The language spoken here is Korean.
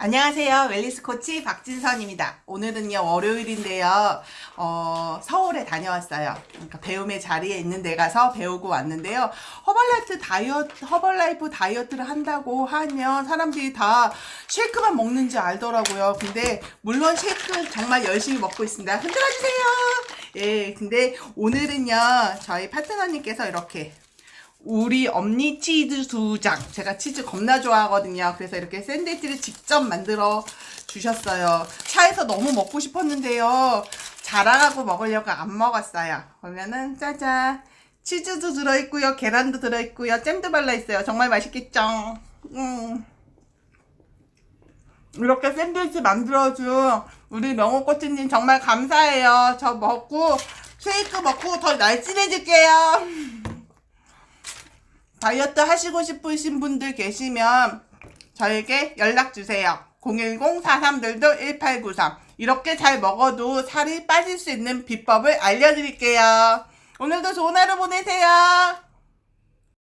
안녕하세요. 웰리스 코치 박진선입니다. 오늘은요, 월요일인데요, 어, 서울에 다녀왔어요. 그러니까 배움의 자리에 있는 데 가서 배우고 왔는데요. 허벌라이프 다이어트, 허벌라이프 다이어트를 한다고 하면 사람들이 다 쉐이크만 먹는지 알더라고요. 근데, 물론 쉐이크 정말 열심히 먹고 있습니다. 흔들어주세요! 예, 근데 오늘은요, 저희 파트너님께서 이렇게 우리 엄니 치즈 두 장. 제가 치즈 겁나 좋아하거든요. 그래서 이렇게 샌드위치를 직접 만들어 주셨어요. 차에서 너무 먹고 싶었는데요. 자랑하고 먹으려고 안 먹었어요. 그러면은 짜잔. 치즈도 들어있고요. 계란도 들어있고요. 잼도 발라있어요. 정말 맛있겠죠? 음. 이렇게 샌드위치 만들어준 우리 명호코치님 정말 감사해요. 저 먹고 쉐이크 먹고 더 날씬해질게요. 다이어트 하시고 싶으신 분들 계시면 저에게 연락 주세요. 010-43들도1893 이렇게 잘 먹어도 살이 빠질 수 있는 비법을 알려드릴게요. 오늘도 좋은 하루 보내세요.